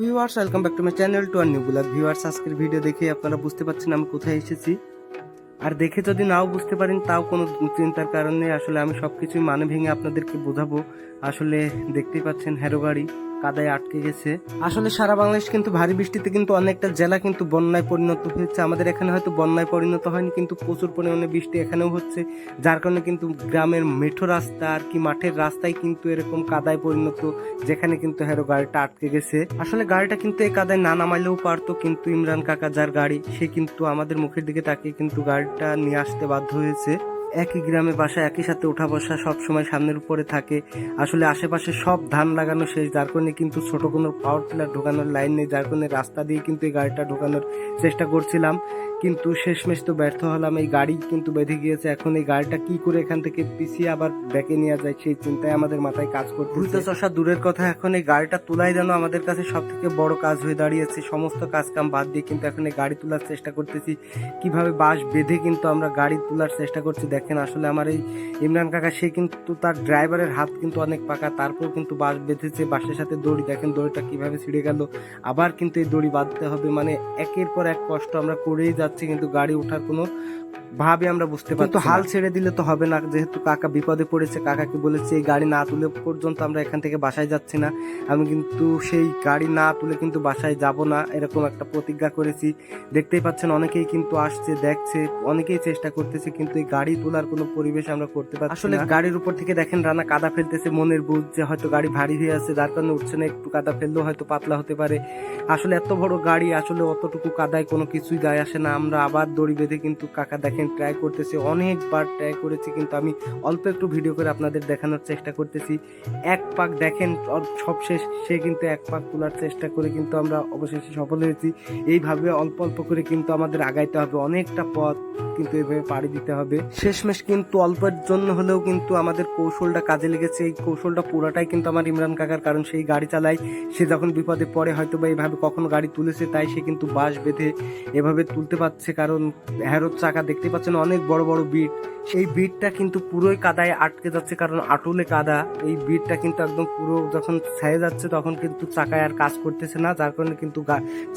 Viewers welcome back to my channel to our new blog viewers আজকের video দেখে আপনারা বুঝতে পারছেন আমি কোথায় এসেছি। আর দেখে যদি নাও বুঝতে পারেন, তাও কোনো চিন্তার কারণে আসলে আমি সব কিছুই মানে ভেঙে আপনাদেরকে বোঝাবো। আসলে দেখতেই পাচ্ছেন, হ্যারো গাড়ি। কাদায় আটকে গেছে। আসলে সারা বাংলাদেশ কিন্তু ভারী বৃষ্টিতে কিন্তু অনেকটা জেলা কিন্তু বন্যায় পরিণত হয়েছে। আমাদের এখানে হয়তো বন্যায় পরিণত হয়নি, কিন্তু প্রচুর পরিমাণে বৃষ্টি এখানেও হচ্ছে, যার কারণে কিন্তু গ্রামের মেঠো রাস্তা আর কি মাঠের রাস্তায় কিন্তু এরকম কাদায় পরিণত, যেখানে কিন্তু হেরো গাড়িটা আটকে গেছে। আসলে গাড়িটা কিন্তু এই কাদায় না নামাইলেও পারতো, কিন্তু ইমরান কাকা যার গাড়ি, সে কিন্তু আমাদের মুখের দিকে তাকিয়ে কিন্তু গাড়িটা নিয়ে আসতে বাধ্য হয়েছে। একই গ্রামে বাসা, একই সাথে ওঠা বসা সব সময় সামনের উপরে থাকে। আসলে আশেপাশে সব ধান লাগানো শেষ। যার কারণে কিন্তু ছোট কোনো পাওয়ার টিলার ঢোকানোর লাইন নেই। যার কারণে রাস্তা দিয়ে কিন্তু এই গাড়িটা ঢোকানোর চেষ্টা করছিলাম। কিন্তু শেষমেশ তো ব্যর্থ হলাম। এই গাড়ি কিন্তু বেঁধে গিয়েছে। এখন এই গাড়িটা কি করে এখান থেকে পিছিয়ে আবার ব্যাকে নিয়ে যায়, সেই চিন্তায় আমাদের মাথায় কাজ করতে ভুলতে চষা দূরের কথা, এখন এই গাড়িটা তোলাই যেন আমাদের কাছে সব থেকে বড় কাজ হয়ে দাঁড়িয়েছে। সমস্ত কাজ কাম বাদ দিয়ে কিন্তু এখন এই গাড়ি তোলার চেষ্টা করতেছি। কীভাবে বাঁশ বেঁধে কিন্তু আমরা গাড়ি তোলার চেষ্টা করছি। দেখেন, আসলে আমার এই ইমরান কাকা, সে কিন্তু তার ড্রাইভারের হাত কিন্তু অনেক পাকা তারপর কিন্তু বাঁশ বেঁধেছে, বাঁশের সাথে দড়ি। দেখেন, দড়িটা কীভাবে ছিঁড়ে গেল। আবার কিন্তু এই দড়ি বাঁধতে হবে। মানে একের পর এক কষ্ট আমরা করেই যাচ্ছি। কিন্তু গাড়ি ওঠার কোনো ভাবে আমরা বুঝতে পারি তো হাল ছেড়ে দিলে তো হবে না যেহেতু কাকা বিপদে পড়েছে কাকাকে বলেছে এই গাড়ি না তুলে পর্যন্ত আমরা এখান থেকে বাসায় যাচ্ছি না। আমি কিন্তু সেই গাড়ি না তুলে কিন্তু বাসায় যাব না এরকম একটা প্রতিজ্ঞা করেছি। দেখতেই পাচ্ছেন অনেকেই কিন্তু আসছে দেখছে অনেকেই চেষ্টা করতেছে কিন্তু এই গাড়ি তোলার কোনো পরিবেশ আমরা করতে পারছি আসলে গাড়ির উপর থেকে দেখেন রানা কাদা ফেলতেছে মনের বুঝ যে হয়তো গাড়ি ভারী হয়ে আছে যার কারণে উঠছে না একটু কাদা ফেললেও হয়তো পাতলা হতে পারে। আসলে এত বড় গাড়ি আসলে অতটুকু কাদায় কোনো কিছুই গায়ে আসে না। আমরা আবার দড়ি বেঁধে কিন্তু কাকা দেখেন ট্রাই করতেছি, অনেকবার ট্রাই করেছি কিন্তু আমি অল্প একটু ভিডিও করে আপনাদের দেখানোর চেষ্টা করতেছি। এক পাক দেখেন সব শেষ, সে কিন্তু এক পাক তোলার চেষ্টা করে কিন্তু আমরা অবশেষে সফল হয়েছি। এইভাবে অল্প অল্প করে কিন্তু আমাদের আগাইতে হবে, অনেকটা পথ। কিন্তু এইভাবে পাড়ি দিতে হবে। শেষমেশ কিন্তু অল্পের জন্য হলেও কিন্তু আমাদের কৌশলটা কাজে লেগেছে। এই কৌশলটা পুরাটাই কিন্তু আমার ইমরান কাকার, কারণ সেই গাড়ি চালায়। সে যখন বিপদে পড়ে হয়তো বা এইভাবে কখনো গাড়ি তুলেছে, তাই সে কিন্তু বাঁশ বেঁধে এভাবে তুলতে পারছে। কারণ হ্যারোর চাকা দেখতে পাচ্ছেন, অনেক বড় বড় বিট। সেই বিটটা কিন্তু পুরোই কাদায় আটকে যাচ্ছে, কারণ আটুলে কাদা। এই বিটটা কিন্তু একদম পুরো যখন ছেয়ে যাচ্ছে, তখন কিন্তু চাকায় আর কাজ করতেছে না। যার কারণে কিন্তু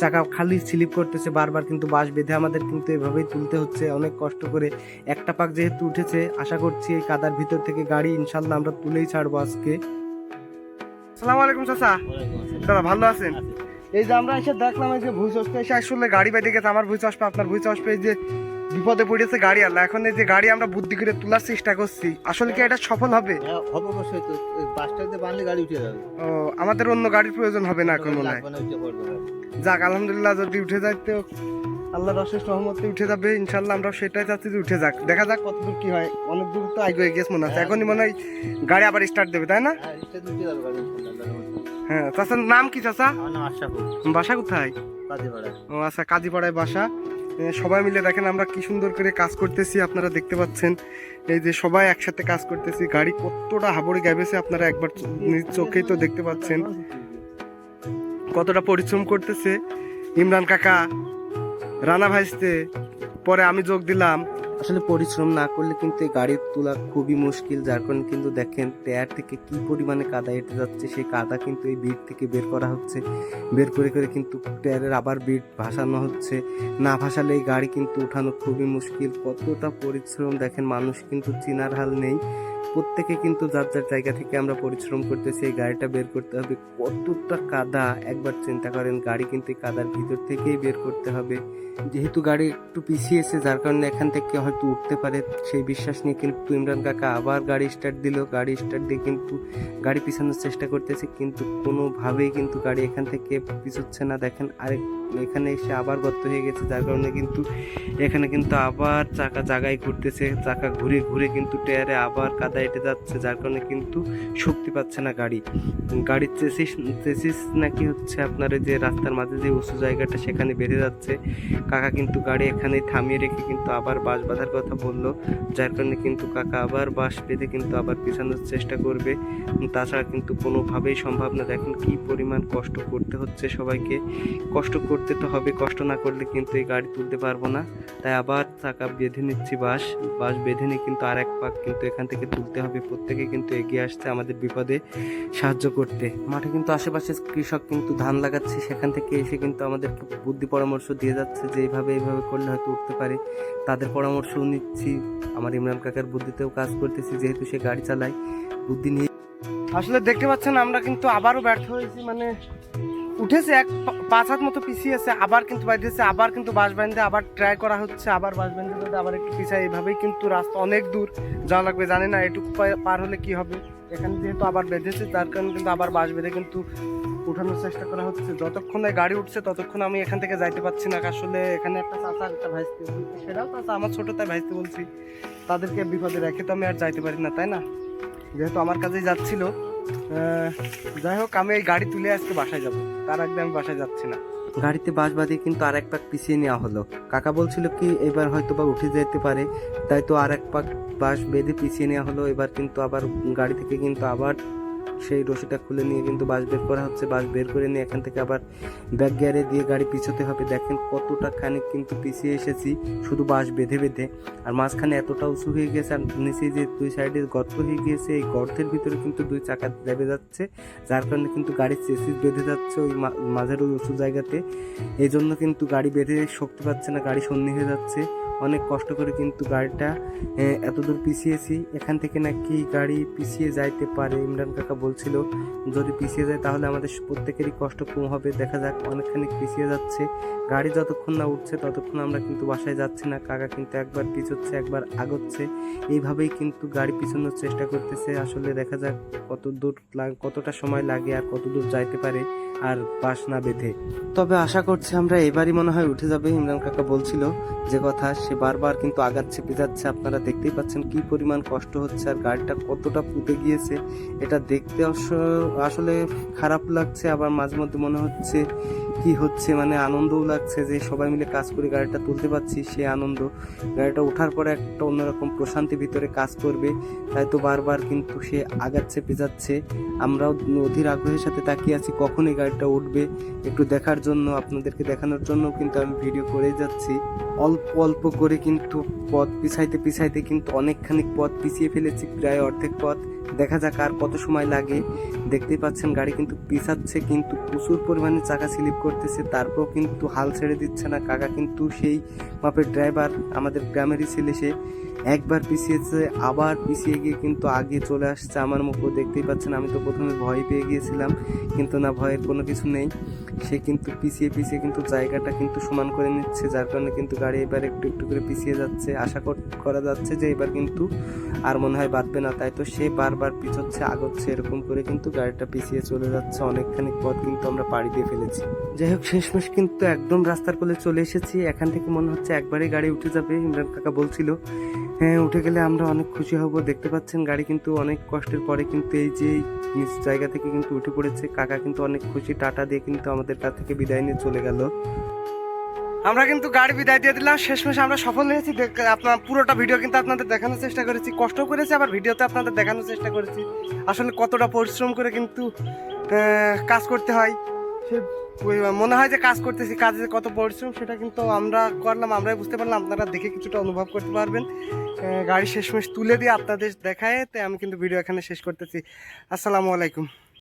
চাকা খালি স্লিপ করতেছে। বারবার কিন্তু বাঁশ বেঁধে আমাদের কিন্তু এভাবেই তুলতে হচ্ছে। অনেক কষ্ট করে একটা পাক যেহেতু উঠেছে আশা করছি এই কাদার ভিতর থেকে গাড়ি ইনশাল্লাহ আমরা তুলেই ছাড়বো আজকে। সালাম আলাইকুম চাচা। দাদা ভালো আছেন? এই যে আমরা এসে দেখলাম এই যে ভুই চষতে এসে আসলে গাড়ি বেঁধে গেছে আমার ভুই চষবে আপনার ভুই চষবে এই যে বিপদে পড়েছে গাড়ি আল্লাহ। এখন এই যে গাড়ি আমরা বুদ্ধি করে তোলার চেষ্টা করছি। আসলে কি এটা সফল হবে? হ্যাঁ, হবে অবশ্যই তো। এই বাসটা বানলে গাড়ি উঠে যাবে। ও আমাদের অন্য গাড়ির প্রয়োজন হবে না এখন মনে হয়। যাক আলহামদুলিল্লাহ যদি উঠে যায় তো আল্লাহর অশেষ রহমতে উঠে যাবে ইনশাল্লাহ আমরা সেটাই চাচ্ছি যে উঠে যাক। দেখা যাক কত দূর কি হয়। অনেক দূর তো আগে গেছে মনে হচ্ছে। এখনই মনে হয় গাড়ি আবার স্টার্ট দেবে তাই না? হ্যাঁ। হ্যাঁ চাচার নাম কি চাচা? বাসা কোথায়। ও আচ্ছা কাজীপাড়ায় বাসা। সবাই মিলে দেখেন আমরা কি সুন্দর করে কাজ করতেছি আপনারা দেখতে পাচ্ছেন। এই যে সবাই একসাথে কাজ করতেছি। গাড়ি কতটা হাবড়ে গেবেছে আপনারা একবার চোখেই তো দেখতে পাচ্ছেন। কতটা পরিশ্রম করতেছে। ইমরান কাকা রানা ভাইস্তে পরে আমি যোগ দিলাম। আসলে পরিশ্রম না করলে কিন্তু এই গাড়ি তোলা খুবই মুশকিল, যার কারণে কিন্তু দেখেন টায়ার থেকে কি পরিমাণে কাদা এঁটে যাচ্ছে, সেই কাদা কিন্তু এই বিট থেকে বের করা হচ্ছে। বের করে করে কিন্তু টায়ারের আবার বিট ভাসানো হচ্ছে। না ভাসালে এই গাড়ি কিন্তু উঠানো খুবই মুশকিল। কতটা পরিশ্রম দেখেন, মানুষ কিন্তু চিনার হাল নেই। প্রত্যেকে কিন্তু যার যার জায়গা থেকে আমরা পরিশ্রম করতেছি, এই গাড়িটা বের করতে হবে। কতটা কাদা, একবার চিন্তা করেন, গাড়ি কিন্তু এই কাদার ভিতর থেকেই বের করতে হবে। যেহেতু গাড়ি একটু পিছিয়েছে যার কারণে এখান থেকে হয়তো উঠতে পারে। সেই বিশ্বাস নিয়ে কিন্তু ইমরান কাকা আবার গাড়ি স্টার্ট দিল। গাড়ি স্টার্ট দিয়ে কিন্তু গাড়ি পিছানোর চেষ্টা করতেছে, কিন্তু কোনোভাবেই কিন্তু গাড়ি এখান থেকে পিছোচ্ছে না। দেখেন আরেক এখানে এসে আবার গর্ত হয়ে গেছে, যার কারণে কিন্তু এখানে কিন্তু আবার চাকা জায়গায় ঘুরতেছে। চাকা ঘুরে ঘুরে কিন্তু টায়ারে আবার কাদা এটে যাচ্ছে, যার কারণে কিন্তু শক্তি পাচ্ছে না গাড়ি। গাড়ির চেসিস চেসিস নাকি হচ্ছে আপনার যে রাস্তার মাঝে যে উঁচু জায়গাটা, সেখানে বেড়ে যাচ্ছে। কাকা কিন্তু গাড়ি এখানে থামিয়ে রেখে কিন্তু আবার বাস বাঁধার কথা বলল। যার কারণে কিন্তু কাকা আবার বাস বেঁধে কিন্তু আবার পিছানোর চেষ্টা করবে। তাছাড়া কিন্তু কোনোভাবেই সম্ভব না। দেখেন কী পরিমাণ কষ্ট করতে হচ্ছে সবাইকে। কষ্ট করতে তো হবে, কষ্ট না করলে কিন্তু এই গাড়ি তুলতে পারব না। তাই আবার চাকা বেঁধে নিচ্ছি বাস। বাস বেঁধে নিয়ে কিন্তু আর এক পাক কিন্তু এখান থেকে তুলতে হবে। প্রত্যেকে কিন্তু এগিয়ে আসছে আমাদের বিপদে সাহায্য করতে। মাঠে কিন্তু আশেপাশে কৃষক কিন্তু ধান লাগাচ্ছে। সেখান থেকে এসে কিন্তু আমাদেরকে বুদ্ধি পরামর্শ দিয়ে যাচ্ছে। যে এইভাবে এইভাবে করলে হয়তো উঠতে পারে। তাদের পরামর্শও নিচ্ছি। আমার ইমরান কাকার বুদ্ধিতেও কাজ করতেছি, যেহেতু সে গাড়ি চালায়, বুদ্ধি নিয়ে আসলে দেখতে পাচ্ছেন, আমরা কিন্তু আবারও ব্যর্থ হয়েছি। মানে উঠেছে এক পাঁচ হাত মতো পিছিয়ে আছে, আবার কিন্তু বাইরেছে আবার কিন্তু বাস বান্ধে আবার ট্রাই করা হচ্ছে, আবার বাস বান্ধে যদি আবার একটু পিছায়। এভাবেই কিন্তু রাস্তা অনেক দূর যাওয়া লাগবে, জানি না, এটুকু পার হলে কি হবে। এখানে যেহেতু আবার বেঁধেছে, তার কারণে কিন্তু আবার বাস বেঁধে কিন্তু উঠানোর চেষ্টা করা হচ্ছে। যতক্ষণ গাড়ি উঠছে, ততক্ষণ আমি এখান থেকে যাইতে পারছি না। আসলে এখানে একটা চাচা, একটা ভাইস্তি সেটাও চাচা, আমার ছোট তাই ভাইস্তি বলছি। তাদেরকে বিপদে রেখে তো আমি আর যাইতে পারি না, তাই না? যেহেতু আমার কাছেই যাচ্ছিল যাই হোক, আমি এই গাড়ি তুলে আজকে বাসায় যাব। তার আগে আমি বাসায় যাচ্ছি না। গাড়িতে বাস বাঁধিয়ে কিন্তু আর এক পাক পিছিয়ে নেওয়া হলো। কাকা বলছিল কি, এবার হয়তো বা উঠে যেতে পারে। তাই তো আর এক পাক বাস বেঁধে পিছিয়ে নেওয়া হলো। এবার কিন্তু আবার গাড়ি থেকে কিন্তু আবার সেই রশিটা খুলে নিয়ে কিন্তু বাস বের করা হচ্ছে। বাস বের করে নিয়ে এখান থেকে আবার ব্যাক গিয়ারে দিয়ে গাড়ি পিছোতে হবে। দেখেন কতটা খানিক কিন্তু পিছিয়ে এসেছি, শুধু বাস বেঁধে বেঁধে। আর মাঝখানে এতটা উঁচু হয়ে গেছে আর নিচে যে দুই সাইডে গর্ত হয়ে গিয়েছে, এই গর্তের ভিতরে কিন্তু দুই চাকা দেবে যাচ্ছে। যার কারণে কিন্তু গাড়ির চেসিস বেঁধে যাচ্ছে ওই মাঝের ওই উঁচু জায়গাতে। এই জন্য কিন্তু গাড়ি বেঁধে শক্তি পাচ্ছে না, গাড়ি সন্নি হয়ে যাচ্ছে। অনেক কষ্ট করে কিন্তু গাড়িটা এতদূর পিছিয়েছি। এখান থেকে নাকি গাড়ি পিছিয়ে যাইতে পারে, ইমরান কাকা। বলছিল, যদি পিছিয়ে যায় তাহলে আমাদের প্রত্যেকেরই কষ্ট কম হবে। দেখা যাক, অনেকখানি পিছিয়ে যাচ্ছে। গাড়ি যতক্ষণ না উঠছে ততক্ষণ আমরা কিন্তু বাসায় যাচ্ছি না। কাকা কিন্তু একবার পিছোচ্ছে, একবার আগোচ্ছে। এইভাবেই কিন্তু গাড়ি পিছনোর চেষ্টা করতেছে। আসলে দেখা যাক কত দূর কতটা সময় লাগে আর কত দূর যাইতে পারে। আর বাস না বেঁধে। তবে আশা করছি আমরা এবারই মনে হয় উঠে যাবে, ইমরান কাকা বলছিল যে কথা, সে বারবার কিন্তু আগাচ্ছে পেঁচাচ্ছে আপনারা দেখতেই পাচ্ছেন কি পরিমাণ কষ্ট হচ্ছে আর গাড়িটা কতটা পুঁতে গিয়েছে। এটা দেখতে আসলে খারাপ লাগছে, আবার মাঝে মধ্যে মনে হচ্ছে কি হচ্ছে মানে আনন্দও লাগছে যে সবাই মিলে কাজ করে গাড়িটা তুলতে পারছি সে আনন্দ। গাড়িটা ওঠার পরে একটা অন্যরকম প্রশান্তি ভিতরে কাজ করবে, তাই তো বারবার কিন্তু সে আগাচ্ছে, পেঁচাচ্ছে। আমরাও অধীর আগ্রহের সাথে তাকিয়ে আছি, কখন এই গাড়িটা উঠবে, একটু দেখার জন্য, আপনাদেরকে দেখানোর জন্য কিন্তু আমি ভিডিও করেই যাচ্ছি। অল্প অল্প করে কিন্তু পথ পিছাইতে পিছাইতে কিন্তু অনেকখানি পথ পিছিয়ে ফেলেছি, প্রায় অর্ধেক পথ। দেখা যাক আর কত সময় লাগে। দেখতেই পাচ্ছেন গাড়ি কিন্তু পিছাচ্ছে, কিন্তু প্রচুর পরিমাণে চাকা স্লিপ করতেছে। তারপর কিন্তু হাল ছেড়ে দিচ্ছে না। কাকা কিন্তু সেই মাপের ড্রাইভার, আমাদের গ্রামেরই ছেলে সে, একবার পিছিয়েছে, আবার পিছিয়ে গিয়ে কিন্তু আগে চলে আসছে আমার মুখও। দেখতেই পাচ্ছেন, আমি তো প্রথমে ভয় পেয়ে গিয়েছিলাম, কিন্তু না, ভয়ের কোনো কিছু নেই। সে কিন্তু পিছিয়ে পিছিয়ে কিন্তু জায়গাটা কিন্তু সমান করে নিচ্ছে, যার কারণে কিন্তু গাড়ি এবার একটু একটু করে পিছিয়ে যাচ্ছে। আশা কর- যাচ্ছে যে এবার কিন্তু আর মনে হয় বাঁধবে না। তাই তো সে বারবার পিছোচ্ছে, আগচ্ছে, এরকম করে কিন্তু গাড়িটা পিছিয়ে চলে যাচ্ছে। অনেকখানি পথ কিন্তু আমরা পাড়ি দিয়ে ফেলেছি। যাই হোক, শেষমেশ কিন্তু একদম রাস্তার কোলে চলে এসেছি। এখান থেকে মনে হচ্ছে একবারে গাড়ি উঠে যাবে। ইমরান কাকা বলছিল হ্যাঁ উঠে গেলে আমরা অনেক খুশি হব। দেখতে পাচ্ছেন গাড়ি কিন্তু অনেক কষ্টের পরে কিন্তু এই যে নিচ জায়গা থেকে কিন্তু উঠে পড়েছে। কাকা কিন্তু অনেক খুশি। টাটা দিয়ে কিন্তু আমাদের কাছ থেকে বিদায় নিয়ে চলে গেল। আমরা কিন্তু গাড়ি বিদায় দিয়ে দিলাম। শেষমেশ আমরা সফল হয়েছি। আপনার পুরোটা ভিডিও কিন্তু আপনাদের দেখানোর চেষ্টা করেছি। কষ্ট করেছি, আবার ভিডিওতে আপনাদের দেখানোর চেষ্টা করেছি। আসলে কতটা পরিশ্রম করে কিন্তু কাজ করতে হয়। মনে হয় যে কাজ করতেছি, কাজে কত পরিশ্রম, সেটা কিন্তু আমরা করলাম। আমরাই বুঝতে পারলাম। আপনারা দেখে কিছুটা অনুভব করতে পারবেন। গাড়ি শেষমেশ তুলে দিয়ে আপনাদের দেখায় তাই আমি কিন্তু ভিডিও এখানে শেষ করতেছি। আসসালামু আলাইকুম।